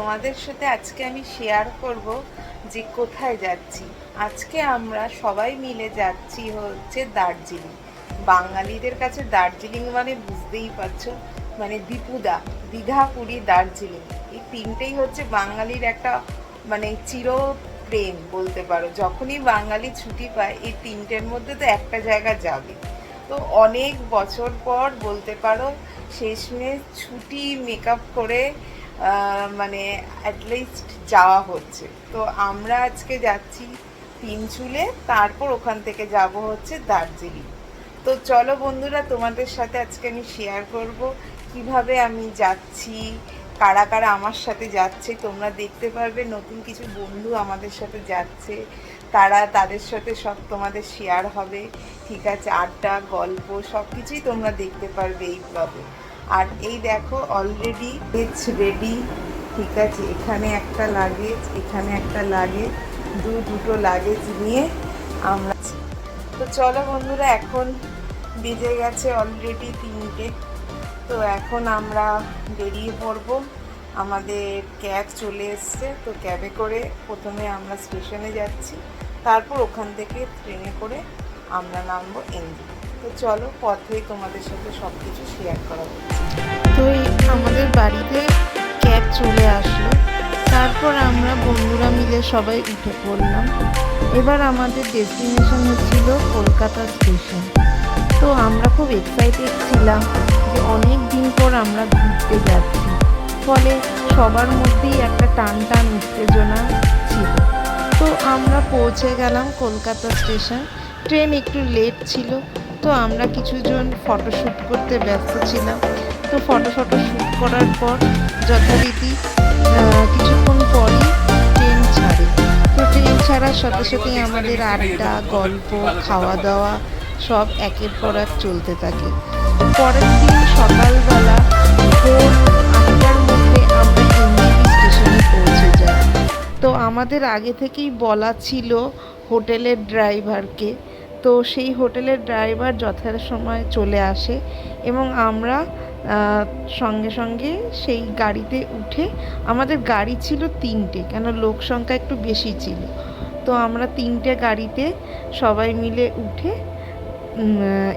তোমাদের সাথে আজকে আমি শেয়ার করব যে কোথায় যাচ্ছি। আজকে আমরা সবাই মিলে যাচ্ছি হচ্ছে দার্জিলিং। বাঙালিদের কাছে দার্জিলিং মানে বুঝতেই পারছ মানে দীপুদা দীঘা পুরী দার্জিলিং। এই তিনটেই হচ্ছে বাঙালির একটা মানে চির প্রেম বলতে পারো। যখনই বাঙালি ছুটি পায়, এই তিনটের মধ্যে তো একটা জায়গা যাবে। তো অনেক বছর পর বলতে পারো, শেষমেশ ছুটি মেকআপ করে মানে অ্যাটলিস্ট যাওয়া হচ্ছে। তো আমরা আজকে যাচ্ছি তিনচুলে, তারপর ওখান থেকে যাব হচ্ছে দার্জিলিং। তো চলো বন্ধুরা, তোমাদের সাথে আজকে আমি শেয়ার করব কীভাবে আমি যাচ্ছি, কারা কারা আমার সাথে যাচ্ছে, তোমরা দেখতে পারবে, নতুন কিছু বন্ধু আমাদের সাথে যাচ্ছে, তারা তাদের সাথে সব তোমাদের শেয়ার হবে। ঠিক আছে, আড্ডা, গল্প সব কিছুই তোমরা দেখতে পারবে এই ব্লগে আর এই দেখো অলরেডি ইটস রেডি ঠিক আছে? এখানে একটা লাগেজ এখানে একটা লাগেজ দু দুটো লাগেজ নিয়ে আমরা তো চলো বন্ধুরা, এখন বেজে গেছে অলরেডি তিনটে। তো এখন আমরা বেরিয়ে পড়ব। আমাদের ক্যাব চলে এসছে। তো ক্যাবে করে প্রথমে আমরা স্টেশনে যাচ্ছি। তারপর ওখান থেকে ট্রেনে করে আমরা নামবো এনজি তো চলো পথে তোমাদের সাথে সব কিছু শেয়ার করা তো এই আমাদের বাড়িতে ক্যাব চলে আসলো। তারপর আমরা বন্ধুরা মিলে সবাই উঠে পড়লাম। এবার আমাদের ডেস্টিনেশন হচ্ছিল কলকাতা স্টেশন তো আমরা খুব এক্সাইটেড ছিলাম যে অনেক দিন পর আমরা ঘুরতে যাচ্ছি। ফলে সবার মধ্যেই একটা টান টান উত্তেজনা ছিল। তো আমরা পৌঁছে গেলাম কলকাতা স্টেশন ট্রেন একটু লেট ছিল। তো আমরা কিছুজন ফটোশ্যুট করতে ব্যস্ত ছিলাম। তো ফটো ফটো শ্যুট করার পর যথারীতি কিছুক্ষণ পরই ট্রেন ছাড়ে। তো ট্রেন ছাড়ার সাথে সাথেই আমাদের আড্ডা, গল্প খাওয়া দাওয়া সব একের পর এক চলতে থাকে। পরের দিন সকালবেলা ভোর আটটার মধ্যে আমরা এনজিপি স্টেশনে পৌঁছে যাই। তো আমাদের আগে থেকেই বলা ছিল হোটেলের ড্রাইভারকে। তো সেই হোটেলের ড্রাইভার যথাসময় চলে আসে এবং আমরা সঙ্গে সঙ্গে সেই গাড়িতে উঠে, আমাদের গাড়ি ছিল তিনটে কেন লোক সংখ্যা একটু বেশি ছিল। তো আমরা তিনটে গাড়িতে সবাই মিলে উঠে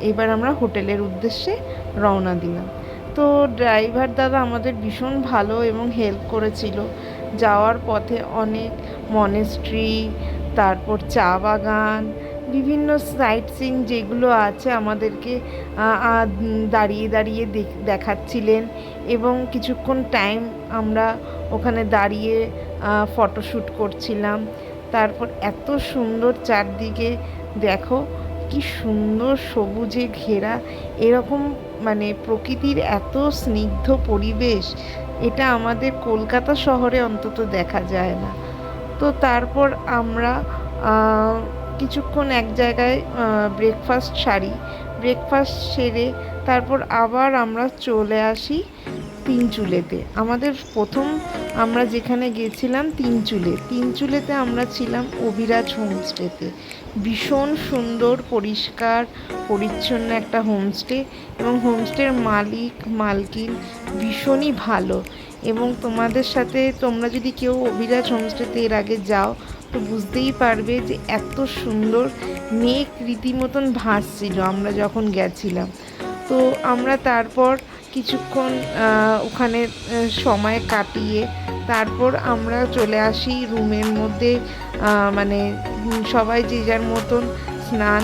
এবার আমরা হোটেলের উদ্দেশ্যে রওনা দিলাম। তো ড্রাইভার দাদা আমাদের ভীষণ ভালো এবং হেল্প করেছিল। যাওয়ার পথে অনেক মনেস্ট্রি, তারপর চা বাগান বিভিন্ন সাইট সিং যেগুলো আছে আমাদেরকে দাঁড়িয়ে দাঁড়িয়ে দেখ- দেখাচ্ছিলেন এবং কিছুক্ষণ টাইম আমরা ওখানে দাঁড়িয়ে ফটোশ্যুট করছিলাম। তারপর এত সুন্দর চারদিকে দেখো, কি সুন্দর সবুজে ঘেরা, এরকম মানে প্রকৃতির এত স্নিগ্ধ পরিবেশ, এটা আমাদের কলকাতা শহরে অন্তত দেখা যায় না। তো তারপর আমরা কিছুক্ষণ এক জায়গায় ব্রেকফাস্ট সারি। ব্রেকফাস্ট সেরে তারপর আবার আমরা চলে আসি তিনচুলেতে আমাদের প্রথম আমরা যেখানে গেছিলাম তিনচুলে তিনচুলেতে আমরা ছিলাম অভিরাজ হোমস্টেতে ভীষণ সুন্দর, পরিষ্কার, পরিচ্ছন্ন একটা হোমস্টে এবং হোমস্টের মালিক, মালকিন ভীষণই ভালো। এবং তোমাদের সাথে তোমরা যদি কেউ অভিরাজ হোমস্টেতে এর আগে যাও তো বুঝতেই পারবে যে এত সুন্দর মেঘ রীতিমতন ভাসছিল আমরা যখন গেছিলাম। তো আমরা তারপর কিছুক্ষণ ওখানে সময় কাটিয়ে তারপর আমরা চলে আসি রুমের মধ্যে মানে সবাই যে যার মতন স্নান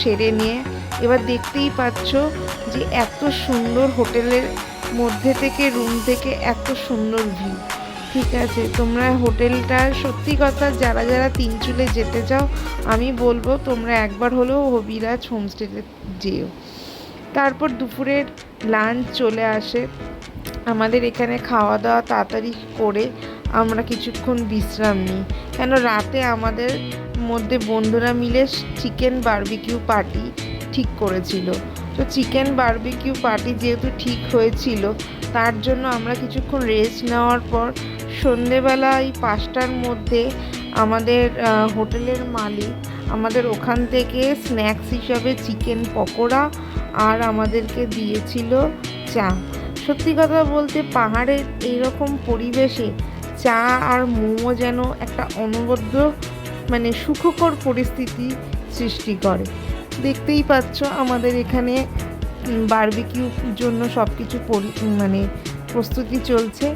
সেরে নিয়ে। এবার দেখতেই পাচ্ছ যে এত সুন্দর হোটেলের মধ্যে থেকে, রুম থেকে এত সুন্দর ভিউ। ঠিক আছে, তোমরা হোটেলটা সত্যি কথা যারা যারা তিনচুলে যেতে চাও, আমি বলব তোমরা একবার হলেও হবিরাজ হোমস্টেতে যেও। তারপর দুপুরের লাঞ্চ চলে আসে। আমাদের এখানে খাওয়া দাওয়া তাড়াতাড়ি করে আমরা কিছুক্ষণ বিশ্রাম নিই। কেন রাতে আমাদের মধ্যে বন্ধুরা মিলে চিকেন বারবিকিউ পার্টি ঠিক করেছিল। তো চিকেন বারবিকিউ পার্টি যেহেতু ঠিক হয়েছিল, তার জন্য আমরা কিছুক্ষণ রেস্ট নেওয়ার পর সন্ধেবেলা এই পাঁচটার মধ্যে আমাদের হোটেলের মালিক আমাদের ওখান থেকে স্ন্যাক্স হিসাবে চিকেন পকোড়া আর আমাদেরকে দিয়েছিল চা। সত্যি কথা বলতে পাহাড়ের এইরকম পরিবেশে চা আর মোমো যেন একটা অনবদ্য মানে সুখকর পরিস্থিতি সৃষ্টি করে। দেখতেই পাচ্ছ আমাদের এখানে বারবিকিউর জন্য সব কিছু মানে প্রস্তুতি চলছে।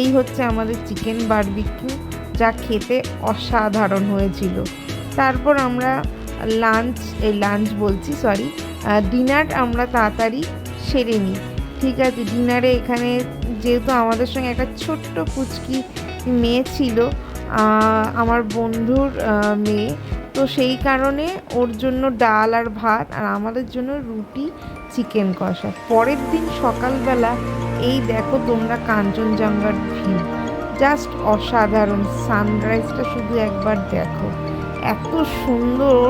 এই হচ্ছে আমাদের চিকেন বারবিকিউ যা খেতে অসাধারণ হয়েছিল। তারপর আমরা লাঞ্চ এই লাঞ্চ বলছি সরি ডিনার আমরা তাড়াতাড়ি সেরে নিই। ঠিক আছে ডিনারে এখানে যেহেতু আমাদের সঙ্গে একটা ছোট্ট পুচকি মেয়ে ছিল আমার বন্ধুর মেয়ে, তো সেই কারণে ওর জন্য ডাল আর ভাত আর আমাদের জন্য রুটি চিকেন কষা। পরের দিন সকালবেলা এই দেখো তোমরা কাঞ্চনজঙ্ঘার ভিউ জাস্ট অসাধারণ। সানরাইজটা শুধু একবার দেখো। এত সুন্দর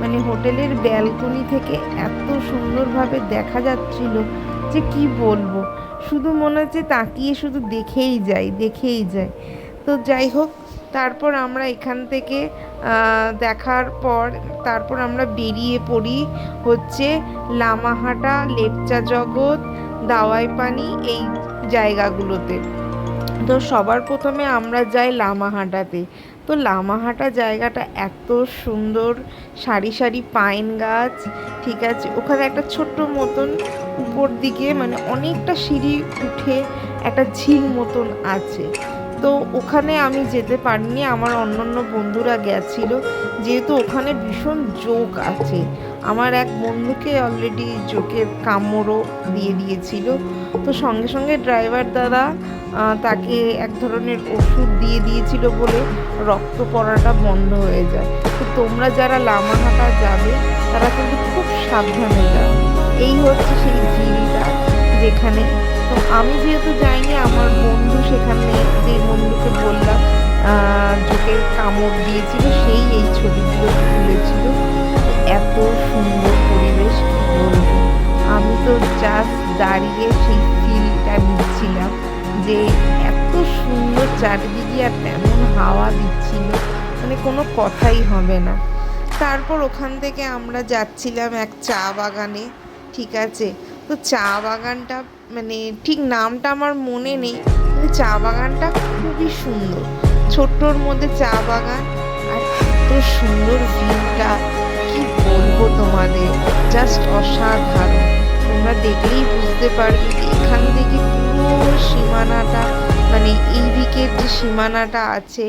মানে হোটেলের ব্যালকনি থেকে এত সুন্দরভাবে দেখা যাচ্ছিল যে কি বলব। শুধু মনে হচ্ছে তাকিয়ে শুধু দেখেই যাই দেখেই যাই তো যাই হোক, তারপর আমরা এখান থেকে দেখার পর তারপর আমরা বেরিয়ে পড়ি হচ্ছে লামাহাটা লেপচা জগৎ দাওয়াই পানি এই জায়গাগুলোতে। তো সবার প্রথমে আমরা যাই লামাহাটাতে। তো লামাহাটা জায়গাটা এত সুন্দর, সারি সারি পাইন গাছ, ঠিক আছে? ওখানে একটা ছোট্ট মতন উপর দিকে মানে অনেকটা সিঁড়ি উঠে একটা ঝিল মতন আছে। তো ওখানে আমি যেতে পারিনি আমার অন্যান্য বন্ধুরা গেছিল। যেহেতু ওখানে ভীষণ জোক আছে। আমার এক বন্ধুকে অলরেডি জোকের কামড়ও দিয়ে দিয়েছিল। তো সঙ্গে সঙ্গে ড্রাইভার আহ, তাকে এক ধরনের ওষুধ দিয়ে দিয়েছিল বলে রক্ত পড়াটা বন্ধ হয়ে যায়। তো তোমরা যারা লামাহাটা যাবে তারা কিন্তু খুব সাবধানে যাও এই হচ্ছে সেই যেখানে তো আমি যেহেতু যাইনি আমার বন্ধু সেখানে যে বন্ধুকে বললাম আহ, কামড় দিয়েছিল সেই এই ছবিগুলো তুলেছিল। এত সুন্দর পরিবেশ বলব আমি তো জাস্ট দাঁড়িয়ে সেই ফিলটা নিচ্ছিলাম যে এত সুন্দর চারিদিকে আর তেমন হাওয়া দিচ্ছিল মানে কোনো কথাই হবে না। তারপর ওখান থেকে আমরা যাচ্ছিলাম এক চা বাগানে ঠিক আছে? তো চা বাগানটা মানে ঠিক নামটা আমার মনে নেই, কিন্তু চা বাগানটা খুবই সুন্দর। ছোট্টর মধ্যে চা বাগান, আর এত সুন্দর ভিউটা কি বলব তোমাদের? জাস্ট অসাধারণ। তোমরা দেখলেই বুঝতে পারবে যে এখান থেকে পুরো সীমানাটা মানে এই দিকের যে সীমানাটা আছে,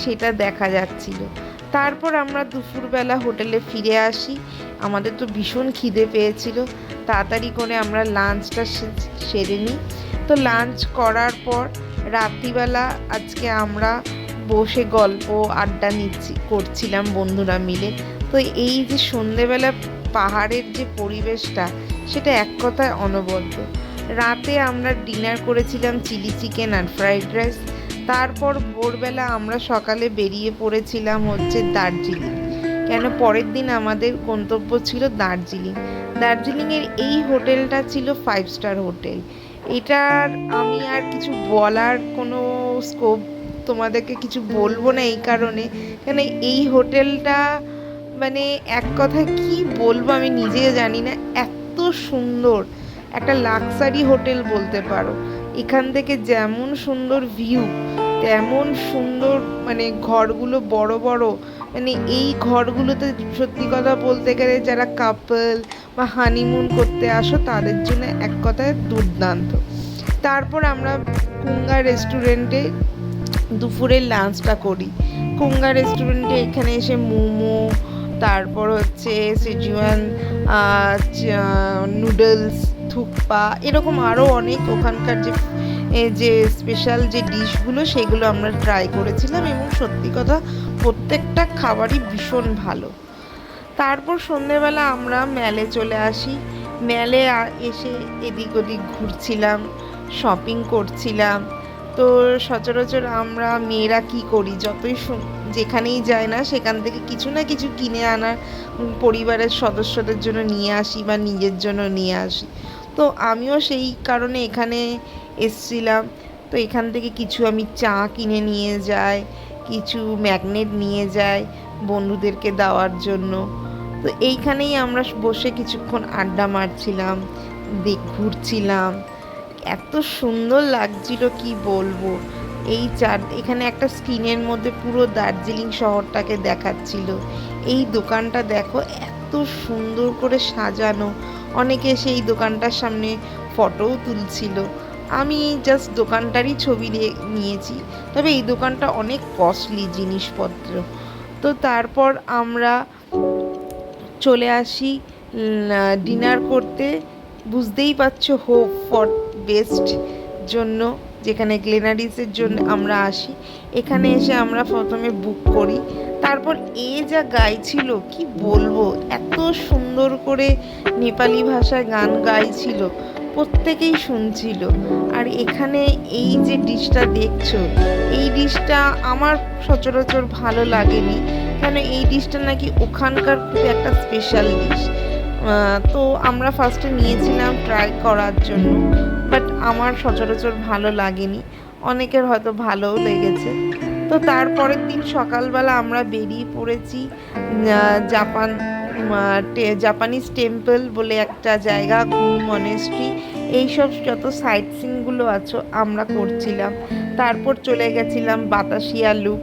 সেটা দেখা যাচ্ছিল। তারপর আমরা দুপুরবেলা হোটেলে ফিরে আসি। আমাদের তো ভীষণ খিদে পেয়েছিল। তাড়াতাড়ি করে আমরা লাঞ্চটা সেরে নিই। তো লাঞ্চ করার পর রাত্রিবেলা আজকে আমরা বসে গল্প আড্ডা নিচ্ছি, করছিলাম বন্ধুরা মিলে। তো এই যে সন্ধেবেলা পাহাড়ের যে পরিবেশটা, সেটা এক কথায় অনবদ্য। রাতে আমরা ডিনার করেছিলাম চিলি চিকেন আর ফ্রাইড রাইস তারপর ভোরবেলা আমরা সকালে বেরিয়ে পড়েছিলাম হচ্ছে দার্জিলিং। কেন পরের দিন আমাদের গন্তব্য ছিল দার্জিলিং। দার্জিলিংয়ের এই হোটেলটা ছিল ফাইভ স্টার হোটেল। এটার আমি আর কিছু বলার কোনো স্কোপ তোমাদেরকে কিছু বলব না এই কারণে। কেন এই হোটেলটা মানে এক কথায় কি বলব আমি নিজেও জানি না। এত সুন্দর। একটা লাক্সারি হোটেল বলতে পারো। এখান থেকে যেমন সুন্দর ভিউ তেমন সুন্দর মানে ঘরগুলো বড় বড়। মানে এই ঘরগুলোতে সত্যি কথা বলতে গেলে যারা কাপল বা হানিমুন করতে আসো, তাদের জন্য এক কথায় দুর্দান্ত। তারপর আমরা কুঙ্গা রেস্টুরেন্টে দুপুরের লাঞ্চটা করি। কুঙ্গা রেস্টুরেন্টে এখানে এসে মোমো, তারপর হচ্ছে সেজুয়ান নুডলস থুকপা এরকম আরও অনেক ওখানকার যে যে স্পেশাল যে ডিশগুলো, সেগুলো আমরা ট্রাই করেছিলাম এবং সত্যি কথা প্রত্যেকটা খাবারই ভীষণ ভালো। তারপর সন্ধেবেলা আমরা ম্যালে চলে আসি। ম্যালে এসে এদিক ওদিক ঘুরছিলাম শপিং করছিলাম। তো সচরাচর আমরা মেয়েরা কি করি? যতই যেখানেই যায় না, সেখান থেকে কিছু না কিছু কিনে আনার পরিবারের সদস্যদের জন্য নিয়ে আসি বা নিজের জন্য নিয়ে আসি। তো আমিও সেই কারণে এখানে এসছিলাম। তো এখান থেকে কিছু আমি চা কিনে নিয়ে যাই, কিছু ম্যাগনেট নিয়ে যাই বন্ধুদেরকে দেওয়ার জন্য। তো এইখানেই আমরা বসে কিছুক্ষণ আড্ডা মারছিলাম, দেখ ঘুরছিলাম। এত সুন্দর লাগছিল, কি বলব? এই চার এখানে একটা স্ক্রিনের মধ্যে পুরো দার্জিলিং শহরটাকে দেখাচ্ছিল। এই দোকানটা দেখো, এত সুন্দর করে সাজানো। অনেকে সেই দোকানটার সামনে ফটোও তুলছিল। আমি জাস্ট দোকানটারই ছবি নিয়েছি। তবে এই দোকানটা অনেক কস্টলি জিনিসপত্র। তো তারপর আমরা চলে আসি ডিনার করতে। বুঝতেই পারছ হোপ ফর বেস্ট জন্য, যেখানে গ্লেনারিসের জন্য আমরা আসি। এখানে এসে আমরা প্রথমে বুক করি। তারপর এ যা গাইছিল, কি বলব? এত সুন্দর করে নেপালি ভাষায় গান গাইছিল, প্রত্যেকেই শুনছিল। আর এখানে এই যে ডিশটা দেখছ, এই ডিশটা আমার সচরাচর ভালো লাগেনি। কেন এই ডিশটা নাকি ওখানকার খুব একটা স্পেশাল ডিশ তো আমরা ফার্স্টে নিয়েছিলাম ট্রাই করার জন্য বাট আমার সচরাচর ভালো লাগেনি। অনেকের হয়তো ভালোও লেগেছে। তো তারপরের দিন সকালবেলা আমরা বেরিয়ে পড়েছি জাপান জাপানিজ টেম্পল বলে একটা জায়গা মনেস্ট্রি এইসব যত সাইট সিনগুলো আছো, আমরা করছিলাম। তারপর চলে গেছিলাম বাতাসিয়া লুপ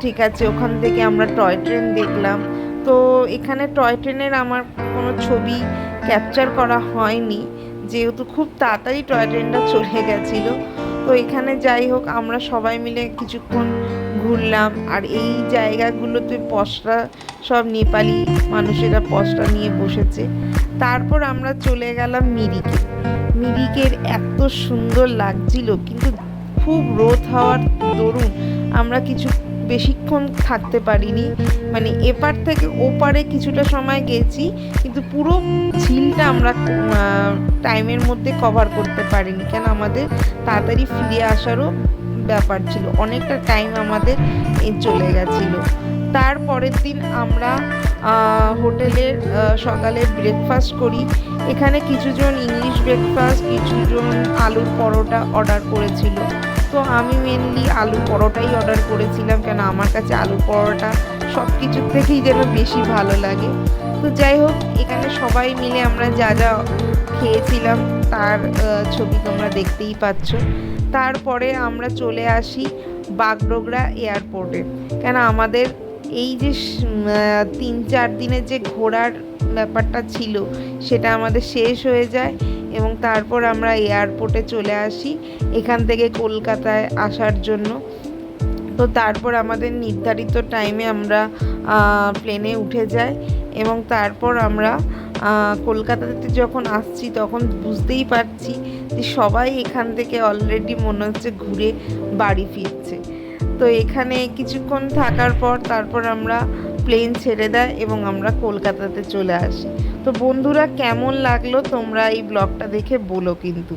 ঠিক আছে? ওখান থেকে আমরা টয় ট্রেন দেখলাম। তো এখানে টয় ট্রেনের আমার কোনো ছবি ক্যাপচার করা হয়নি, যেহেতু খুব তাড়াতাড়ি টয় ট্রেনটা চলে গেছিল। তো এখানে যাই হোক, আমরা সবাই মিলে কিছুক্ষণ ঘুরলাম। আর এই জায়গাগুলোতে পশরা সব নেপালি মানুষেরা পশরা নিয়ে বসেছে। তারপর আমরা চলে গেলাম মিরিকে। মিরিকের এত সুন্দর লাগছিল, কিন্তু খুব রোদ হওয়ার দরুন আমরা কিছু বেশিক্ষণ থাকতে পারিনি। মানে এপার থেকে ওপারে কিছুটা সময় গেছি, কিন্তু পুরো ঝিলটা আমরা টাইমের মধ্যে কভার করতে পারিনি। কেন আমাদের তাড়াতাড়ি ফিরে আসারও ব্যাপার ছিল। অনেকটা টাইম আমাদের চলে গেছিল। তারপরের দিন আমরা হোটেলের সকালে ব্রেকফাস্ট করি। এখানে কিছুজন ইংলিশ ব্রেকফাস্ট কিছুজন আলুর পরোটা অর্ডার করেছিল। তো আমি মেনলি আলু পরোটাই অর্ডার করেছিলাম। কেন আমার কাছে আলু পরোটা সব কিছুর থেকেই যেন বেশি ভালো লাগে। তো যাই হোক, এখানে সবাই মিলে আমরা যা যা খেয়েছিলাম তার ছবি তোমরা দেখতেই পাচ্ছ। তারপরে আমরা চলে আসি বাগডোগরা এয়ারপোর্টে। কেন আমাদের এই যে তিন চার দিনের যে ঘোরার ব্যাপারটা ছিল, সেটা আমাদের শেষ হয়ে যায় এবং তারপর আমরা এয়ারপোর্টে চলে আসি এখান থেকে কলকাতায় আসার জন্য। তো তারপর আমাদের নির্ধারিত টাইমে আমরা প্লেনে উঠে যাই এবং তারপর আমরা কলকাতাতে যখন আসছি তখন বুঝতেই পারছি যে সবাই এখান থেকে অলরেডি মনে হচ্ছে ঘুরে বাড়ি ফিরছে। তো এখানে কিছুক্ষণ থাকার পর তারপর আমরা প্লেন ছেড়ে দেয় এবং আমরা কলকাতাতে চলে আসি। তো বন্ধুরা কেমন লাগল তোমরা এই ব্লগটা দেখে বলো কিন্তু।